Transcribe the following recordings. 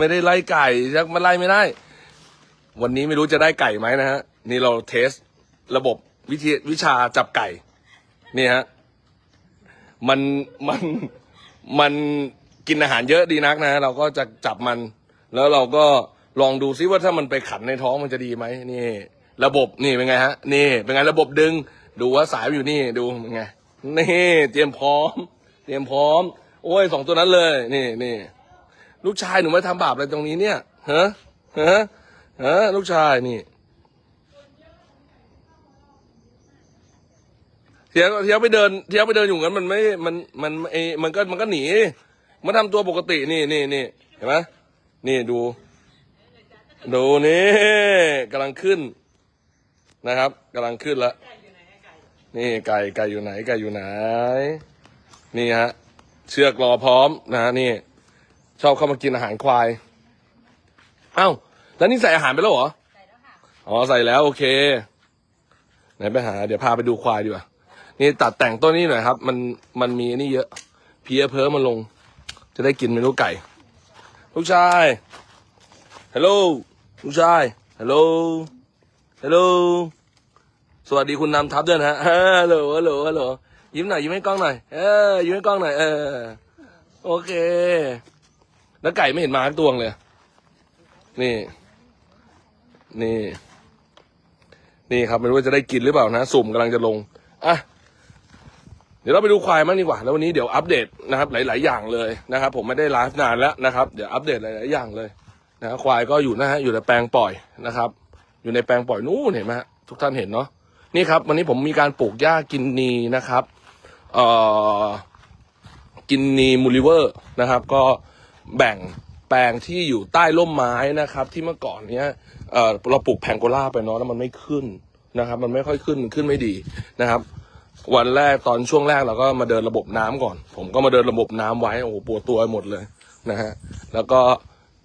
ไม่ได้ไล่ไก่จะมาไล่ไม่ได้ วันนี้ไม่รู้จะได้ไก่ไหมนะฮะ นี่เราเทสระบบวิธีวิชาจับไก่ นี่ฮะ มันมันมันกินอาหารเยอะดีนักนะ เราก็จะจับมัน แล้วเราก็ลองดูซิว่าถ้ามันไปขันในท้องมันจะดีไหมนี่ ระบบนี่เป็นไงฮะ นี่เป็นไงระบบดึง ดูว่าสายอยู่นี่ดูเป็นไงนี่เตรียมพร้อม เตรียมพร้อม โอ้ยสองตัวนั้นเลย นี่นี่ ลูกชายหนูมาทำบาปอะไรตรงนี้เนี่ยฮะฮะฮะลูกชายนี่เที่ยวเที่ยวไปเดินเที่ยวไปเดินอยู่งั้นมันไม่มันมันไอมันก็มันก็หนีมันทำตัวปกตินี่นี่นี่เห็นไหมนี่ดู ดูนี่กำลังขึ้นนะครับกำลังขึ้นแล้วนี่ไก่ไก่อยู่ไหนไก่อยู่ไหน นี่ฮะ เชือกรอพร้อมนะฮะนี่ ชอบเข้ามากินอาหารควาย เอ้า แล้วนี่ใส่อาหารไปแล้วเหรอ ใส่แล้วค่ะ อ๋อ ใส่แล้วโอเค ไหนไปหา เดี๋ยวพาไปดูควายดีกว่า นี่ตัดแต่งต้นนี้หน่อยครับ มัน มันมีนี่เยอะ เพียเพิ่มมันลง จะได้กินเมนูไก่ ลูกชาย ฮัลโหล ลูกชาย ฮัลโหล ฮัลโหล สวัสดีคุณนำทัพด้วยนะฮะฮัลโหล ฮัลโหล ฮัลโหล ยิ้มหน่อย ยิ้มให้กล้องหน่อย เออ ยิ้มให้กล้องหน่อย เออ โอเค แล้วไก่ไม่เห็นมาสักตัวเลย นี่ นี่ นี่ครับไม่รู้ว่าจะได้กินหรือเปล่านะ สุ่มกำลังจะลง อะ เดี๋ยวเราไปดูควายมั่งดีกว่า แล้ววันนี้เดี๋ยวอัปเดตนะครับ หลาย ๆ อย่างเลยนะครับ ผมไม่ได้ไลฟ์นานแล้วนะครับ เดี๋ยวอัปเดตหลาย ๆ อย่างเลยนะควายก็อยู่นะฮะอยู่ในแปลงปล่อยนะครับ อยู่ในแปลงปล่อยนู้นเห็นไหมฮะทุกท่านเห็นเนาะนี่ครับ วันนี้ผมมีการปลูกหญ้ากินนีนะครับเอ่อกินนีมูลิเวอร์นะครับ ก็ แบ่งแปลงที่อยู่ใต้ร่มไม้นะครับ ที่เมื่อก่อนเนี้ยเอ่อเราปลูกแพงโกล่าไปเนาะแล้วมันไม่ขึ้นนะครับ มันไม่ค่อยขึ้นขึ้นไม่ดีนะครับ วันแรกตอนช่วงแรกเราก็มาเดินระบบน้ำก่อน ผมก็มาเดินระบบน้ำไว้โอ้โหปวดตัวหมดเลยนะฮะแล้วก็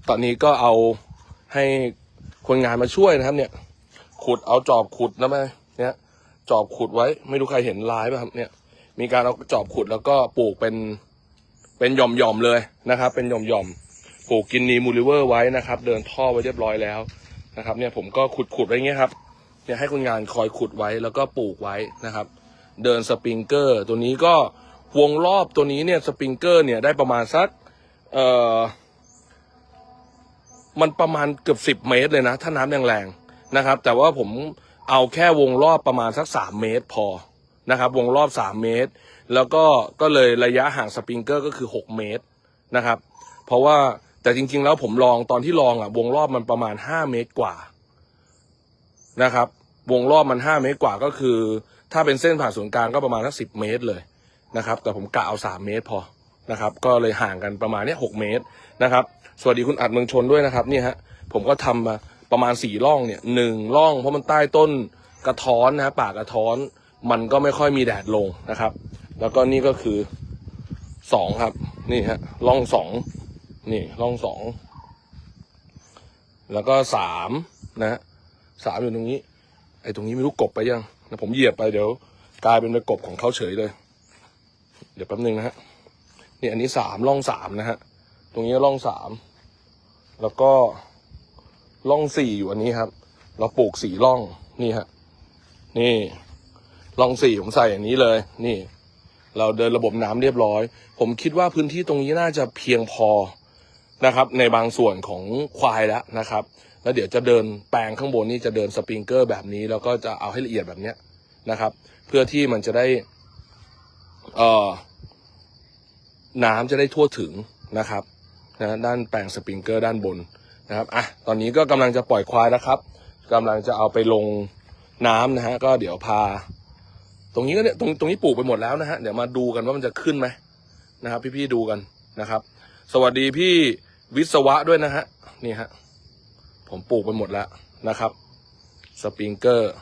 ตอนนี้ก็เอาให้คนงานมาช่วยนะครับ เนี่ย ขุดเอาจอบขุดนะแม่เนี่ยจอบขุดไว้ ไม่รู้ใครเห็นลายป่ะครับเนี่ย มีการเอาจอบขุดแล้วก็ปลูกเป็น เป็นหย่อมหย่อมๆเลยนะครับ เป็นหย่อมหย่อมๆปลูกกินนีมูลิเวอร์ไว้นะครับ เดินท่อไว้เรียบร้อยแล้วนะครับ เนี่ยผมก็ขุดขุดๆไว้เงี้ยครับเนี่ยให้คนงานคอยขุดไว้แล้วก็ปลูกไว้นะครับ เดินสปริงเกอร์ ตัวนี้ก็วงรอบตัวนี้เนี่ยสปริงเกอร์เนี่ยได้ประมาณสักเอ่อมันประมาณเกือบสิบเมตรเลยนะ ถ้าน้ำแรงๆนะครับ แต่ว่าผมเอาแค่วงรอบประมาณสักสามเมตรพอนะครับ วงรอบสามเมตร แล้วก็ก็เลยระยะห่างสปริงเกอร์ก็คือหกเมตรนะครับ เพราะว่าแต่จริง ๆ แล้วผมลองตอนที่ลองอะ วงรอบมันประมาณห้าเมตรกว่านะครับ วงรอบมันห้าเมตรกว่าก็คือ ถ้าเป็นเส้นผ่านศูนย์กลางก็ประมาณสักสิบเมตรเลยนะครับ แต่ผมกะเอาสามเมตรพอนะครับ ก็เลยห่างกันประมาณเนี้ยหกเมตรนะครับ สวัสดีคุณอัดเมืองชนด้วยนะครับนี่ฮะผมก็ทำมาประมาณสี่ร่องเนี่ยหนึ่งร่องเพราะมันใต้ต้นกระท้อนนะฮะป่ากระท้อน มันก็ไม่ค่อยมีแดดลงนะครับ แล้วก็นี่ก็คือสองครับ นี่ฮะร่องสองนี่ร่องสองแล้วก็สามนะฮะสามอยู่ตรงนี้ ไอ้ตรงนี้ไม่รู้กบไปยังนะผมเหยียบไปเดี๋ยว กลายเป็นไปกบของเขาเฉยเลย เดี๋ยวแป๊บนึงนะฮะนี่อันนี้สามร่องสามนะฮะตรงนี้ร่องสามแล้วก็ร่องสี่อยู่อันนี้ครับ เราปลูกสี่ร่องนี่ฮะนี่ร่องสี่ผมใส่อย่างนี้เลย นี่ เราเดินระบบน้ำเรียบร้อย ผมคิดว่าพื้นที่ตรงนี้น่าจะเพียงพอนะครับ ในบางส่วนของควายแล้วนะครับ แล้วเดี๋ยวจะเดินแปลงข้างบนนี่จะเดินสปริงเกอร์แบบนี้ แล้วก็จะเอาให้ละเอียดแบบเนี้ยนะครับ เพื่อที่มันจะได้เอ่อน้ำจะได้ทั่วถึงนะครับนะด้านแปลงสปริงเกอร์ด้านบนนะครับอะตอนนี้ก็กำลังจะปล่อยควายนะครับกำลังจะเอาไปลงน้ำนะฮะก็เดี๋ยวพา ตรงนี้ก็เนี่ยตรงตรงนี้ปลูกไปหมดแล้วนะฮะเดี๋ยวมาดูกันว่ามันจะขึ้นไหมนะครับ พี่ๆดูกันนะครับ สวัสดีพี่วิศวะด้วยนะฮะนี่ฮะผมปลูกไปหมดแล้วนะครับ สปริงเกอร์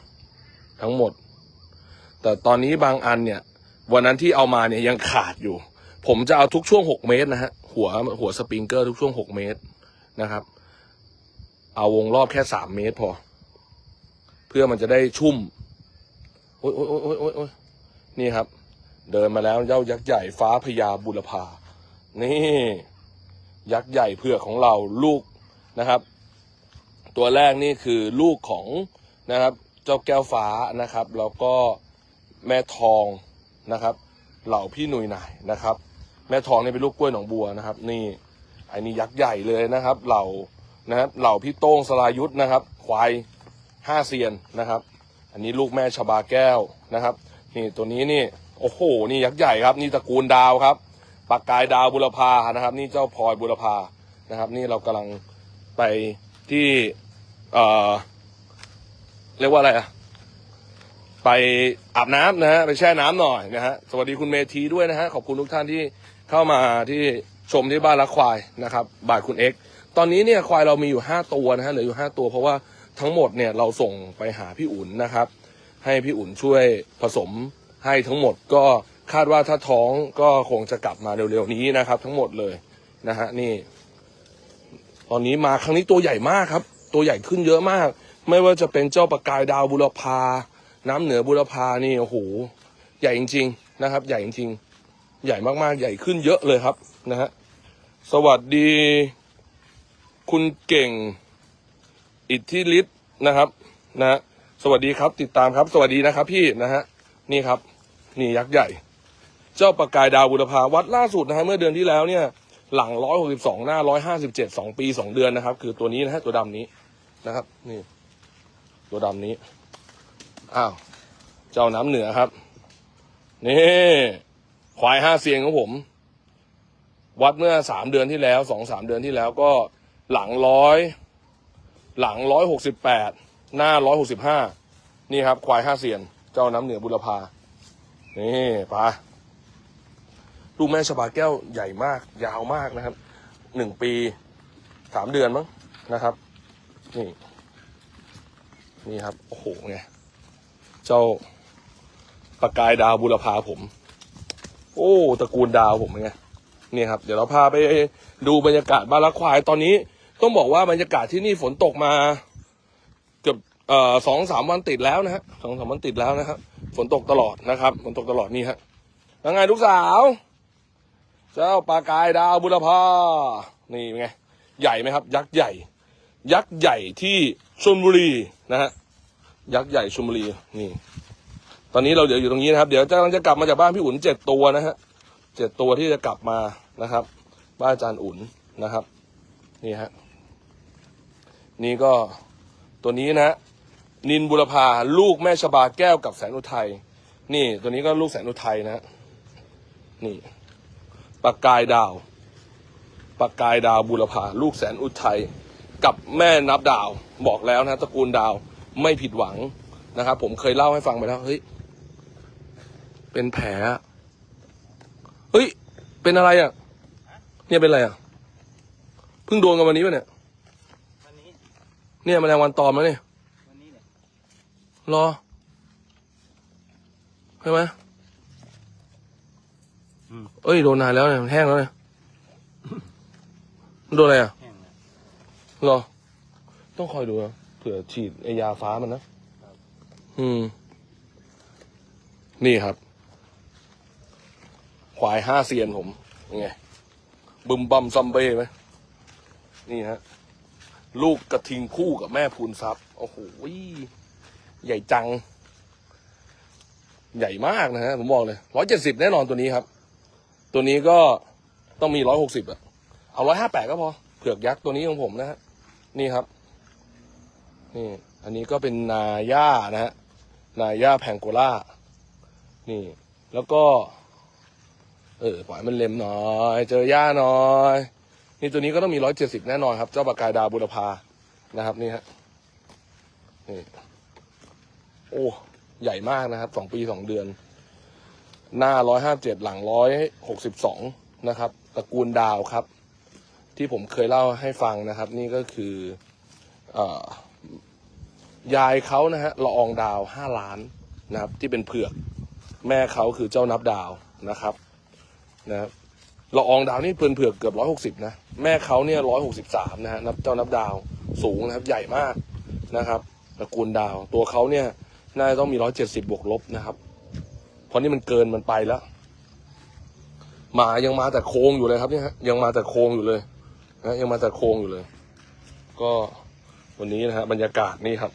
ทั้งหมด แต่ตอนนี้บางอันเนี่ย วันนั้นที่เอามาเนี่ยยังขาดอยู่ ผมจะเอาทุกช่วงหกเมตรนะฮะหัวหัวสปริงเกอร์ทุกช่วงหกเมตรนะครับ เอาวงรอบแค่สามเมตรพอ เพื่อมันจะได้ชุ่ม โอ้ยโอ้ยโอ้ยโอ้ยโอ้ยอยนี่ครับ เดินมาแล้วเย้ายักษ์ใหญ่ฟ้าพญาบุรพานี่ ยักษ์ใหญ่เผือกของเราลูกนะครับ ตัวแรกนี่คือลูกของนะครับ เจ้าแก้วฟ้านะครับ แล้วก็แม่ทองนะครับ เหล่าพี่หนุ่ยหน่ายนะครับ แม่ทองนี่เป็นลูกกล้วยหนองบัวนะครับ นี่อันนี้ยักษ์ใหญ่เลยนะครับ เหล่านะครับ เหล่าพี่โต้งสลายุทธนะครับ ควายห้าเซียนนะครับ อันนี้ลูกแม่ชบาแก้วนะครับ นี่ตัวนี้นี่โอ้โหนี่ยักษ์ใหญ่ครับ นี่ตระกูลดาวครับปากกายดาวบุรพานะครับ นี่เจ้าพลอยบุรพานะครับ นี่เรากำลังไปที่เอ่อเรียกว่าอะไรอะไปอาบน้ำนะฮะไปแช่น้ำหน่อยนะฮะสวัสดีคุณเมธีด้วยนะฮะขอบคุณทุกท่านที่เข้ามาที่ชมที่บ้านรักควายนะครับบ่ายคุณเอ็กตอนนี้เนี่ยควายเรามีอยู่ห้าตัวนะฮะเหลืออยู่ห้าตัวเพราะว่า ทั้งหมดเนี่ยเราส่งไปหาพี่อุ่นนะครับ ให้พี่อุ่นช่วยผสมให้ทั้งหมดก็คาดว่าถ้าท้องก็คงจะกลับมาเร็วๆนี้นะครับ ทั้งหมดเลยนะฮะนี่ ตอนนี้มาครั้งนี้ตัวใหญ่มากครับ ตัวใหญ่ขึ้นเยอะมาก ไม่ว่าจะเป็นเจ้าประกายดาวบุรพา น้ำเหนือบุรพานี่โอ้โหใหญ่จริง ๆนะครับ ใหญ่จริงๆ ใหญ่มากๆ ใหญ่ขึ้นเยอะเลยครับนะฮะสวัสดี คุณเก่ง อิทธิฤทธิ์นะครับนะสวัสดีครับติดตามครับ สวัสดีนะครับ พี่นะฮะนี่ครับ นี่ยักษ์ใหญ่ เจ้าประกายดาวบุรพาวัดล่าสุดนะฮะเมื่อเดือนที่แล้วเนี่ย หลังร้อยหกสิบสองหน้าร้อยห้าสิบเจ็ดสองปีสองเดือนนะครับ คือตัวนี้นะฮะตัวดำนี้นะครับ นี่ ตัวดำนี้อ้าวเจ้าน้ำเหนือครับนี่ควายห้าเซียงของผม วัดเมื่อสามเดือนที่แล้วสองสามเดือนที่แล้วก็หลังร้อย หลังร้อยหกสิบแปดหน้าร้อยหกสิบห้านี่ครับ ควายห้าเซียน เจ้าน้ำเหนือบุรพา นี่ไปาลูกแม่ชบาแก้วใหญ่มาก ยาวมากนะครับหนึ่งปีสามเดือนมั้งนะครับ นี่ นี่ครับ โอ้โหไงเจ้าประกายดาวบุรพาผม โอ้ตระกูลดาวผมไงนี่ครับ เดี๋ยวเราพาไปดูบรรยากาศบ้านละควายตอนนี้ ต้องบอกว่าบรรยากาศที่นี่ฝนตกมา เกือบสองสามวันติดแล้วนะฮะสองสามวันติดแล้วนะครับฝนตกตลอดนะครับฝนตกตลอดนี่ฮะแล้วไงลูกสาว เจ้าปลากายดาวบุรพานี่เป็นไงใหญ่ไหมครับ ยักษ์ใหญ่ ยักษ์ใหญ่ที่ชลบุรีนะฮะยักษ์ใหญ่ชลบุรีนี่ ตอนนี้เราเดี๋ยวอยู่ตรงนี้นะครับ เดี๋ยวจะกำลังจะกลับมาจากบ้านพี่อุ่นเจ็ดตัวนะฮะเจ็ดตัวที่จะกลับมานะครับ บ้านอาจารย์อุ่นนะครับ นี่ฮะ นี่ก็ตัวนี้นะ นินบุรพาลูกแม่ชบาแก้วกับแสนอุทัยนี่ ตัวนี้ก็ลูกแสนอุทัยนะนี่ปากกายดาวปากกายดาวบุรพาลูกแสนอุทัยกับแม่นับดาวบอกแล้วนะตระกูลดาวไม่ผิดหวังนะครับ ผมเคยเล่าให้ฟังไปแล้วเฮ้ยเป็นแผลเฮ้ย เป็นอะไรอะ เนี่ยเป็นอะไรอะ เพิ่งโดนกันวันนี้ป่ะเนี่ย เนี่ยแมลงวันตอมแล้วเนี่ยวันนี้เนี่ยรอใช่ไหมอืมเอ้ยโดนนานแล้วเนี่ยมันแห้งแล้วเนี่ยมันโดนอะไรอะแห้งแล้วเหรอ ต้องคอยดูนะเผื่อฉีดไอยาฟ้ามันนะอืม นี่ครับ ควายห้าเซียนผมยังไงบึมบัมซัมเบ้ไหมนี่ฮะ ลูกกระทิงคู่กับแม่พูนซับโอ้โหใหญ่จัง ใหญ่มากนะฮะผมบอกเลยร้อยเจ็ดสิบแน่นอนตัวนี้ครับ ตัวนี้ก็ต้องมีร้อยหกสิบอะเอาร้อยห้าแปดก็พอเผือกยักษ์ตัวนี้ของผมนะฮะนี่ครับนี่อันนี้ก็เป็นนาย่านะฮะนาย่าแพงโกล่านี่ แล้วก็ เออปล่อยมันเล็มหน่อย เจอย่าหน่อย นี่ตัวนี้ก็ต้องมีร้อยเจ็ดสิบแน่นอนครับ เจ้าปากกายดาวบุรพานะครับ นี่ฮะนี่โอ้ใหญ่มากนะครับสองปีสองเดือน หน้าร้อยห้าเจ็ดหลังร้อยหกสิบสองนะครับตระกูลดาวครับ ที่ผมเคยเล่าให้ฟังนะครับ นี่ก็คือออยายเขานะฮะละอองดาวห้าล้านนะครับ ที่เป็นเผือก แม่เขาคือเจ้านับดาวนะครับ นะครับ ละอองดาวนี่เป็นเผือกเกือบร้อยหกสิบนะ แม่เขาเนี่ยร้อยหกสิบสามนะฮะนับเจ้านับดาวสูงนะครับ ใหญ่มากนะครับตระกูลดาว ตัวเขาเนี่ยน่าจะต้องมีร้อยเจ็ดสิบบวกลบนะครับ เพราะนี่มันเกินมันไปแล้วหมายังมาแต่โครงอยู่เลยครับเนี่ยฮะยังมาแต่โครงอยู่เลยนะยังมาแต่โครงอยู่เลย ก็วันนี้นะฮะบรรยากาศนี่ครับ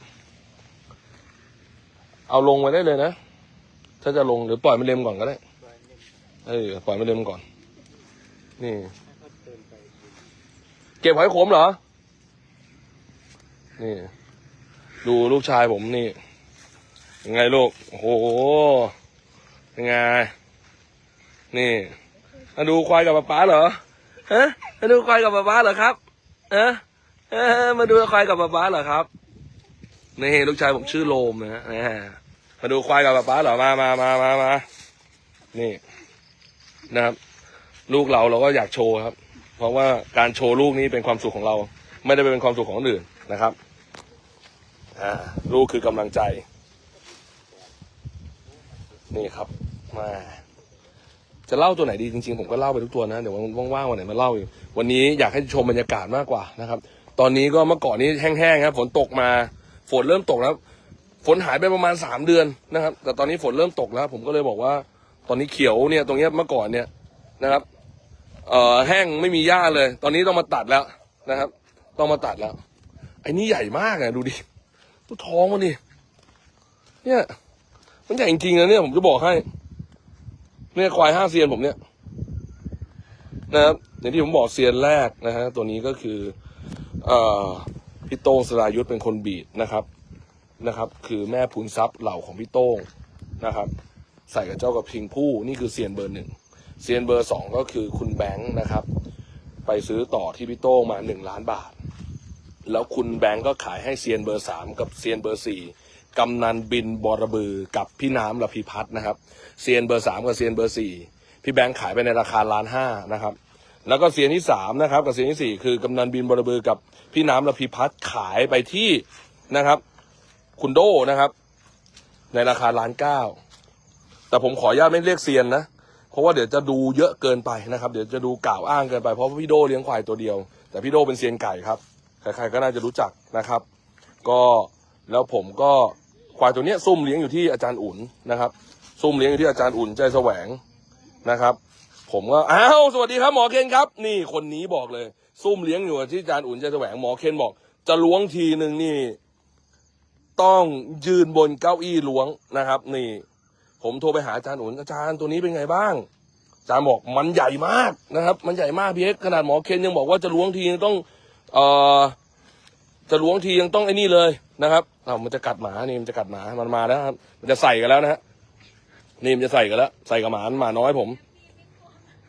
เอาลงมาได้เลยนะ ถ้าจะลงหรือปล่อยมันเล็มก่อนก็ได้เออปล่อยมันเล็มก่อน นี่เก็บหอยขมเหรอ นี่ ดูลูกชายผมนี่ ยังไงลูก โอ้โห ยังไง นี่มาดูควายกับป๊าป๊าเหรอ ฮะ มาดูควายกับป๊าป๊าเหรอครับฮะมาดูควายกับป๊าป๊าเหรอครับ นี่ลูกชายผมชื่อโลมนะฮะมาดูควายกับป๊าป๊าเหรอ มามามามามานี่นะครับ ลูกเราเราก็อยากโชว์ครับ เพราะว่าการโชว์ลูกนี้เป็นความสุขของเรา ไม่ได้เป็นความสุขของคนอื่นนะครับลูกคือกำลังใจ นี่ครับมาจะเล่าตัวไหนดีจริงๆ ผมก็เล่าไปทุกตัวนะ เดี๋ยวว่างๆวันไหนมาเล่าอีกวันนี้อยากให้ชมบรรยากาศมากกว่านะครับ ตอนนี้ก็เมื่อก่อนนี้แห้งๆครับฝนตกมาฝนเริ่มตกแล้วฝนหายไปประมาณสามเดือนนะครับ แต่ตอนนี้ฝนเริ่มตกแล้ว ผมก็เลยบอกว่า ตอนนี้เขียวเนี่ยตรงเนี้ยเมื่อก่อนเนี่ยนะครับ เอ่อแห้งไม่มีหญ้าเลย ตอนนี้ต้องมาตัดแล้วนะครับ ต้องมาตัดแล้ว ไอ้นี่ใหญ่มากอะดูดิดูท้องมันดิเนี่ย มันใหญ่จริงๆนะเนี่ยผมจะบอกให้ เนี่ยควายห้าเซียนผมเนี่ยนะครับอย่างที่ผมบอกเซียนแรกนะฮะตัวนี้ก็คือเอ่อพี่โต้งสรายุทธเป็นคนบีดนะครับนะครับ คือแม่พูนทรัพย์เหล่าของพี่โต้งนะครับ ใส่กับเจ้ากระพิงผู้นี่คือเซียนเบอร์หนึ่ง เซียนเบอร์สองก็คือคุณแบงค์นะครับ ไปซื้อต่อที่พี่โต้งมาหนึ่งล้านบาท แล้วคุณแบงค์ก็ขายให้เซียนเบอร์สามกับเซียนเบอร์สี่กำนันบินบอระบือกับพี่น้ำระพีพัฒนะครับเซียนเบอร์สามกับเซียนเบอร์สี่พี่แบงค์ขายไปในราคาล้านห้านะครับแล้วก็เซียนที่สามนะครับกับเซียนที่สี่คือกำนันบินบอระบือกับพี่น้ำระพีพัฒน์ขายไปที่นะครับ คุณโดนะครับ ในราคาล้านเก้าแต่ผมขออนุญาตไม่เรียกเซียนนะ เพราะว่าเดี๋ยวจะดูเยอะเกินไปนะครับ เดี๋ยวจะดูกล่าวอ้างเกินไปเพราะว่าพี่โดเลี้ยงควายตัวเดียว แต่พี่โดเป็นเซียนไก่ครับใครๆก็น่าจะรู้จักนะครับ ก็แล้วผมก็ควายตัวเนี้ยซุ่มเลี้ยงอยู่ที่อาจารย์อุ่นนะครับ ซุ่มเลี้ยงอยู่ที่อาจารย์อุ่นใจแสวงนะครับ ผมก็อ้าวสวัสดีครับหมอเคนครับ นี่คนนี้บอกเลย ซุ่มเลี้ยงอยู่ที่อาจารย์อุ่นใจแสวงหมอเคนบอก จะล้วงทีหนึ่งนี่ ต้องยืนบนเก้าอี้ล้วงนะครับ นี่ ผมโทรไปหาอาจารย์อุ่นอาจารย์ตัวนี้เป็นไงบ้างอาจารย์บอกมันใหญ่มากนะครับ มันใหญ่มากพี่เอ็กขนาดหมอเคนยังบอกว่าจะล้วงทียังต้องเอ่อจะล้วงทียังต้องไอ้นี่เลยนะครับอ้ามันจะกัดหมานี่มันจะกัดหมามันมาแล้วครับมันจะใส่กันแล้วนะฮะนี่มันจะใส่กันแล้ว ใส่กับหมาหมาน้อยผม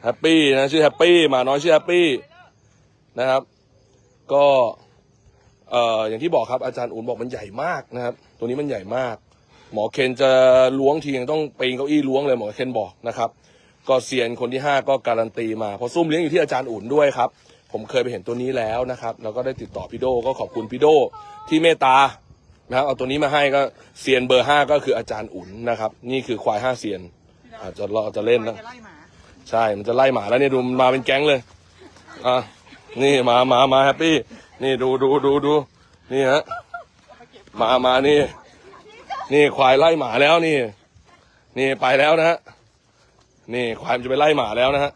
แฮปปี้นะชื่อแฮปปี้หมาน้อยชื่อแฮปปี้นะครับ ก็เอ่ออย่างที่บอกครับอาจารย์อุ่นบอกมันใหญ่มากนะครับ ตัวนี้มันใหญ่มาก หมอเคนจะล้วงทียังต้องปีนเก้าอี้ล้วงเลยหมอเคนบอกนะครับ ก็เซียนคนที่ห้าก็การันตีมาเพราะซุ่มเลี้ยงอยู่ที่อาจารย์อุ่นด้วยครับ ผมเคยไปเห็นตัวนี้แล้วนะครับ แล้วก็ได้ติดต่อพี่โดก็ขอบคุณพี่โดที่เมตตานะครับเอาตัวนี้มาให้ก็เซียนเบอร์ห้าก็คืออาจารย์อุ่นนะครับ นี่คือควายห้าเซียน อาจจะเราจะเล่นนะใช่มันจะไล่หมาแล้วเนี่ยดูมันมาเป็นแก๊งเลยอะนี่มามามาแฮปปี้นี่ดูดูดูดูนี่ฮะมามานี่ นี่ควายไล่หมาแล้วนี่ นี่ไปแล้วนะฮะนี่ควายมันจะไปไล่หมาแล้วนะฮะ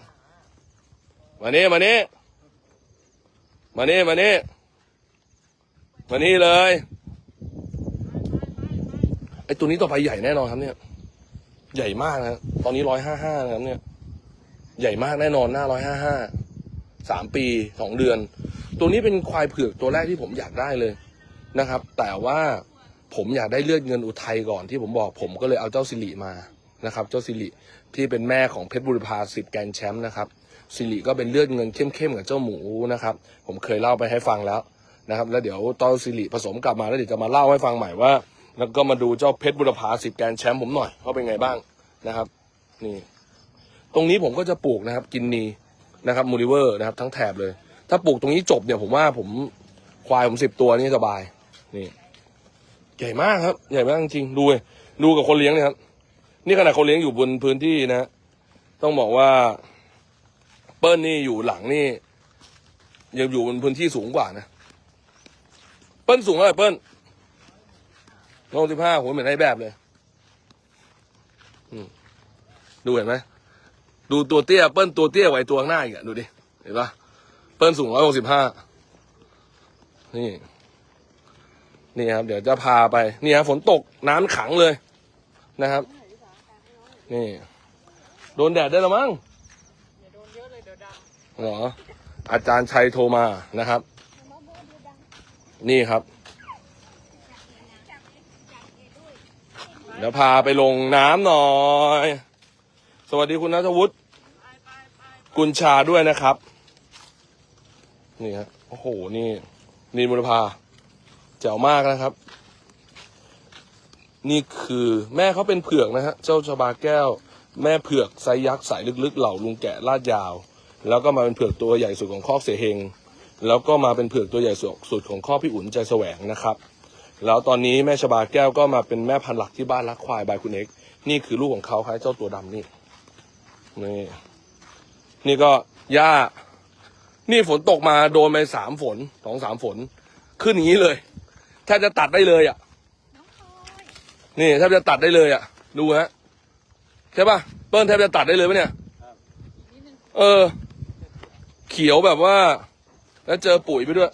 มานี่มานี่มานี่มานี่มานี่เลยไอตัวนี้ต่อไปใหญ่แน่นอนครับเนี่ย ใหญ่มากนะตอนนี้ร้อยห้าห้านะครับเนี่ย ใหญ่มากแน่นอนหน้าร้อยห้าห้าสามปีสองเดือน ตัวนี้เป็นควายเผือกตัวแรกที่ผมอยากได้เลยนะครับ แต่ว่า ผมอยากได้เลือดเงินอุทัยก่อนที่ผมบอกผมก็เลยเอาเจ้าสิริมานะครับ เจ้าสิริที่เป็นแม่ของเพชรบุรพาสิทธิ์แกนแชมป์นะครับสิริก็เป็นเลือดเงินเข้มๆกับเจ้าหมูนะครับ ผมเคยเล่าไปให้ฟังแล้วนะครับ แล้วเดี๋ยวตอนสิริผสมกลับมาแล้วเดี๋ยวจะมาเล่าให้ฟังใหม่ว่า แล้วก็มาดูเจ้าเพชรบุรพาสิทธิ์แกนแชมป์ผมหน่อยว่าเป็นไงบ้างนะครับ นี่ ตรงนี้ผมก็จะปลูกนะครับ กินนีนะครับมูริเวอร์นะครับ ทั้งแถบเลย ถ้าปลูกตรงนี้จบเนี่ยผมว่าผมควายผมสิบตัวนี่สบายนี่ ใหญ่มากครับ ใหญ่มากจริงดูเลยดูกับคนเลี้ยงเนี่ยครับ นี่ขนาดคนเลี้ยงอยู่บนพื้นที่นะ ต้องบอกว่า เปิ้ลนี่อยู่หลังนี่ ยังอยู่บนพื้นที่สูงกว่านะ เปิ้ลสูงเท่าไหร่เปิ้ลโลสิบห้าหัวเหมือนไอ้แบบเลยดูเห็นไหมดูตัวเตี้ยเปิ้ลตัวเตี้ยไว้ตัวข้างหน้าอีกอะดูดิ เห็นปะเปิ้ลสูงร้อยหกสิบห้านี่ นี่ครับ เดี๋ยวจะพาไป นี่ครับฝนตกน้ำขังเลยนะครับ นี่ โดนแดดได้แล้วมั้งอย่าโดนเยอะเลยเดี๋ยวดเหรอ อาจารย์ชัยโทรมานะครับ นี่ครับ เดี๋ยวพาไปลงน้ำหน่อย สวัสดีคุณนัทวุฒิกุญชาด้วยนะครับ นี่ฮะโอ้โห นี่ นีนบุรพา เจ๋วมากนะครับ นี่คือแม่เขาเป็นเผือกนะฮะเจ้าชบาแก้ว แม่เผือกไซยักษ์สายลึกๆ เหล่าลุงแกะลาดยาว แล้วก็มาเป็นเผือกตัวใหญ่สุดของคอกเสเฮงแล้วก็มาเป็นเผือกตัวใหญ่สุดของคอกพี่อุ่นใจแสวงนะครับ แล้วตอนนี้แม่ชบาแก้วก็มาเป็นแม่พันธุ์หลักที่บ้านรักควายบายคุณเอกนี่คือลูกของเขาครับเจ้าตัวดำนี่นี่นี่ก็หญ้า นี่ฝนตกมาโดนไปสามฝนสองสามฝน ขึ้นอย่างนี้เลย แทบจะตัดได้เลยอะนี่แทบจะตัดได้เลยอะ ดูฮะใช่ป่ะเปิ้ลแทบจะตัดได้เลยปะเนี่ยเออ เขียวแบบว่า แล้วเจอปุ๋ยไปด้วยำอะ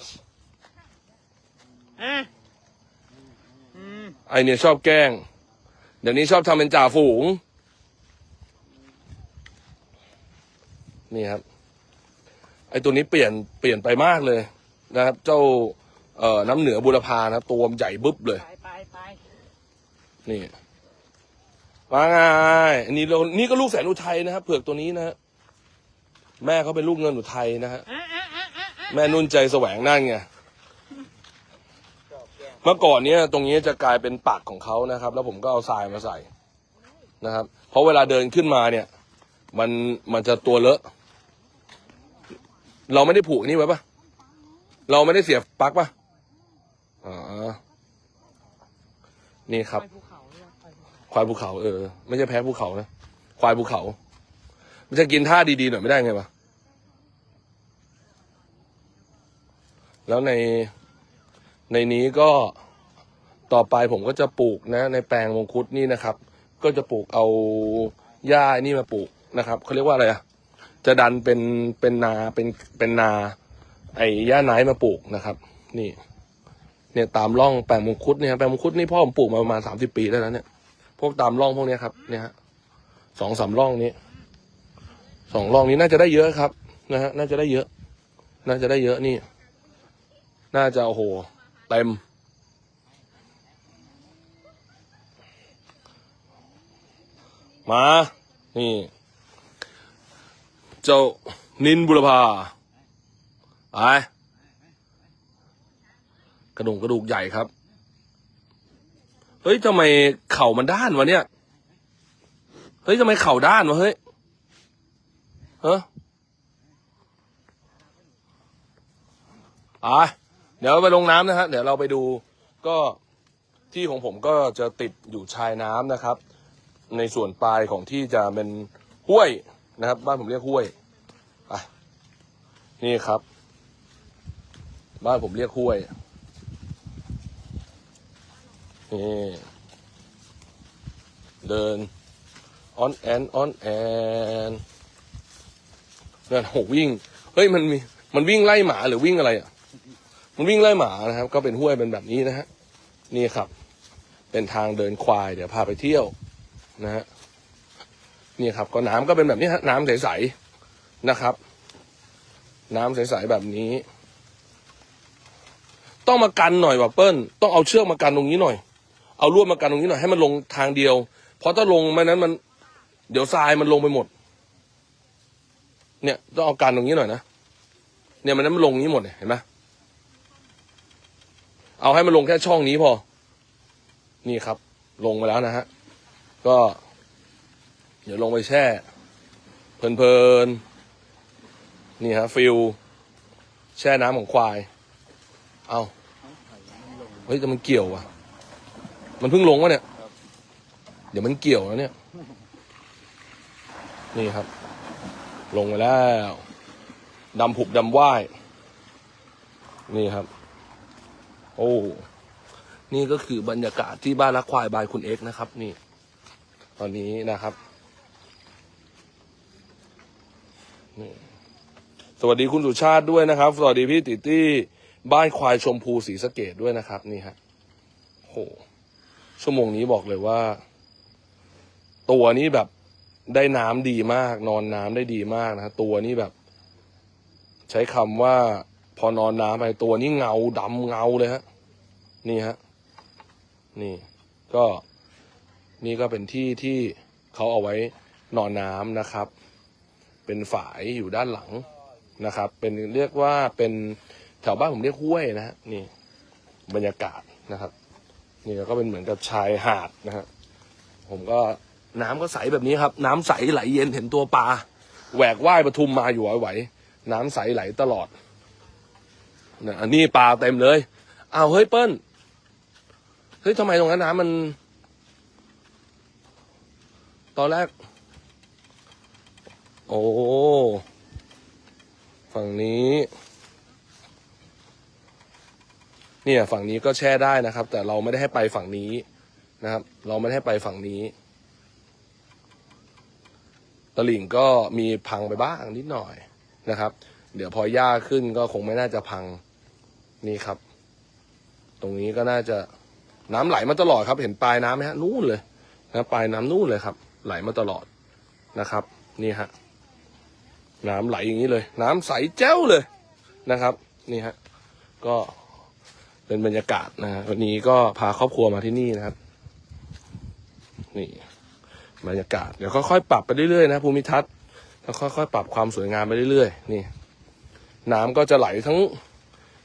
อืมไอเนี่ยชอบแกล้ง เดี๋ยวนี้ชอบทำเป็นจ่าฝูง นี่ครับ ไอตัวนี้เปลี่ยนเปลี่ยนไปมากเลยนะครับ เจ้า เอ่อน้ำเหนือบุรพานะตัวมันใหญ่บึ๊บเลย ไปไปไปนี่ว่าไงอันนี้เรานี่ก็ลูกแสนอุทัยนะครับเผือกตัวนี้นะฮะแม่เขาเป็นลูกเงินอุทัยนะฮะอะอะอะอะอะแม่นุ่นใจแสวงนั่นไงเมื่อก่อนเนี้ยตรงนี้จะกลายเป็นปากของเขานะครับ แล้วผมก็เอาทรายมาใส่นะครับ เพราะเวลาเดินขึ้นมาเนี่ย มันมันจะตัวเลอะ เราไม่ได้ผูกอันนี่ไว้ปะเราไม่ได้เสียบปลั๊กปะ อ๋อ นี่ครับไปภูเขาเลยไปภูเขาควายภูเขาเออ ไม่ใช่แพ้ภูเขานะ ควายภูเขา มันจะกินท่าดีๆหน่อยไม่ได้ไงวะ แล้วในในนี้ก็ต่อไปผมก็จะปลูกนะ ในแปลงมงคุดนี่นะครับ ก็จะปลูกเอาหญ้านี่มาปลูกนะครับเขาเรียกว่าอะไรอะจะดันเป็นเป็นนาเป็นเป็นนา ไอ้หญ้าไนท์มาปลูกนะครับ นี่ เนี่ยตามร่องแปลงมงคุดเนี่ยครับแปลงมงคุดนี่พ่อผมปลูกมาประมาณสามสิบปีได้แล้วเนี่ย พวกตามร่องพวกเนี้ยครับ เนี่ยฮะสองสามร่องนี้สองร่องนี้น่าจะได้เยอะครับ นะฮะ น่าจะได้เยอะ น่าจะได้เยอะนี่ น่าจะโอ้โหเต็มมา นี่ เจ้านินบุรพาไป กระดูกกระดูกใหญ่ครับ เฮ้ยทำไมเข่ามันด้านวะเนี่ย เฮ้ยทำไมเข่าด้านวะเฮ้ยเฮ้อะเดี๋ยวไปลงน้ำนะฮะเดี๋ยวเราไปดูก็ที่ของผมก็จะติดอยู่ชายน้ำนะครับ ในส่วนปลายของที่จะเป็นห้วยนะครับ บ้านผมเรียกห้วยไปนี่ครับ บ้านผมเรียกห้วย นี่เดินออนแอนออนแอนนั่นโหวิ่ง เฮ้ยมันมีมันวิ่งไล่หมาหรือวิ่งอะไรอะ มันวิ่งไล่หมานะครับ ก็เป็นห้วยเป็นแบบนี้นะฮะนี่ครับ เป็นทางเดินควาย เดี๋ยวพาไปเที่ยว นะฮะนี่ครับ ก็น้ำก็เป็นแบบนี้ฮะน้ำใสๆนะครับ น้ำใสๆแบบนี้ ต้องมากันหน่อยว่ะเปิ้ลต้องเอาเชือกมากันตรงนี้หน่อย เอาลวดมากันตรงนี้หน่อยให้มันลงทางเดียว เพราะถ้าลงม่นั้นมัน เดี๋ยวทรายมันลงไปหมด เนี่ยต้องเอากันตรงนี้หน่อยนะเนี่ยมันนั้นมันลงนี้หมดเห็นไหมเอาให้มันลงแค่ช่องนี้พอ นี่ครับ ลงไปแล้วนะฮะ ก็ เดี๋ยวลงไปแช่ เพลินๆ นี่ฮะฟิลแช่น้ำของควาย เอาเฮ้ยแต่มันเกี่ยวว่ะ มันเพิ่งลงวะเนี่ย เดี๋ยวมันเกี่ยวแล้วเนี่ย นี่ครับ ลงไปแล้วดำผุบดำว่าย นี่ครับ โอ้นี่ก็คือบรรยากาศที่บ้านรักควายบายคุณเอ็กนะครับ นี่ ตอนนี้นะครับนี่สวัสดีคุณสุชาติด้วยนะครับ สวัสดีพี่ติตี้บ้านควายชมพูสีสะเกดด้วยนะครับ นี่ฮะโห ชั่วโมงนี้บอกเลยว่า ตัวนี้แบบได้น้ำดีมาก นอนน้ำได้ดีมากนะฮะตัวนี้แบบ ใช้คำว่า พอนอนน้ำไปตัวนี้เงาดำเงาเลยฮะ นี่ฮะ นี่ ก็นี่ก็เป็นที่ที่เขาเอาไว้นอนน้ำนะครับ เป็นฝายอยู่ด้านหลังนะครับ เป็นเรียกว่าเป็นแถวบ้านผมเรียกห้วยนะฮะนี่ บรรยากาศนะครับ นี่ก็เป็นเหมือนกับชายหาดนะฮะผมก็น้ำก็ใสแบบนี้ครับ น้ำใสไหลเย็นเห็นตัวปลาแหวกว่ายปทุมมาอยู่ไหวๆน้ำใสไหลตลอดนะอันนี้ปลาเต็มเลยอ้าวเฮ้ยเปิ้ลเฮ้ยทำไมตรงนั้นน้ำมัน ตอนแรก โอ้ฝั่งนี้ เนี่ยฝั่งนี้ก็แช่ได้นะครับ แต่เราไม่ได้ให้ไปฝั่งนี้นะครับ เราไม่ได้ให้ไปฝั่งนี้ตลิ่งก็มีพังไปบ้างนิดหน่อยนะครับ เดี๋ยวพอหญ้าขึ้นก็คงไม่น่าจะพังนี่ครับ ตรงนี้ก็น่าจะน้ำไหลมาตลอดครับ เห็นปลายน้ำไหมฮะนู่นเลยนะปลายน้ำนู่นเลยครับ ไหลมาตลอดนะครับ นี่ฮะน้ำไหลอย่างนี้เลย น้ำใสแจ้วเลยนะครับ นี่ฮะก็ เป็นบรรยากาศนะฮะวันนี้ก็พาครอบครัวมาที่นี่นะครับ นี่ บรรยากาศเดี๋ยวค่อยๆปรับไปเรื่อยๆนะภูมิทัศน์แล้วค่อยๆปรับความสวยงามไปเรื่อยๆนี่ น้ำก็จะไหลทั้ง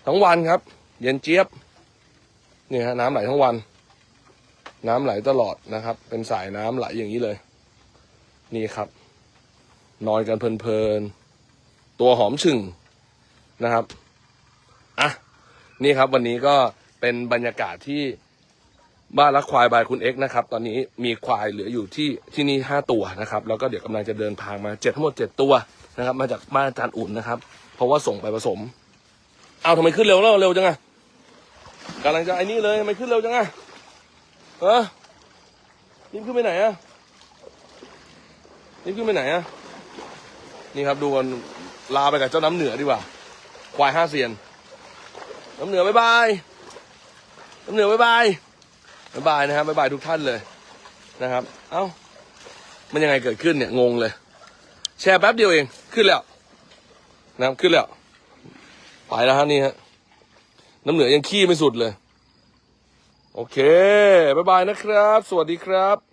ทั้งวันครับ เย็นเจี๊ยบนี่ฮะน้ำไหลทั้งวัน น้ำไหลตลอดนะครับ เป็นสายน้ำไหลอย่างนี้เลย นี่ครับ นอนกันเพลินๆตัวหอมฉึ่งนะครับ นี่ครับวันนี้ก็เป็นบรรยากาศที่บ้านรักควายบายคุณเอ็กนะครับ ตอนนี้มีควายเหลืออยู่ที่ที่นี่ห้าตัวนะครับ แล้วก็เดี๋ยวกำลังจะเดินทางมาเจ็ดทั้งหมดเจ็ดตัวนะครับ มาจากบ้านอาจารย์อุ่นนะครับ เพราะว่าส่งไปผสม เอาทำไมขึ้นเร็วแล้วเร็วจังอะกำลังจะไอ้นี่เลยทำไมขึ้นเร็วจังอะเออรีบขึ้นไปไหนอะรีบขึ้นไปไหนอะนี่ครับดูกันลาไปกับเจ้าน้ำเหนือดีกว่า ควายห้าเซียน น้ำเหนือบายบายน้ำเหนือบายบายบายบายนะครับบายบายทุกท่านเลยนะครับ เอ้า มันยังไงเกิดขึ้นเนี่ยงงเลย แชร์แป๊บเดียวเองขึ้นแล้วนะครับขึ้นแล้วไปแล้วฮะนี่ฮะน้ำเหนือยังขี้ไม่สุดเลย โอเคบายบายนะครับ สวัสดีครับ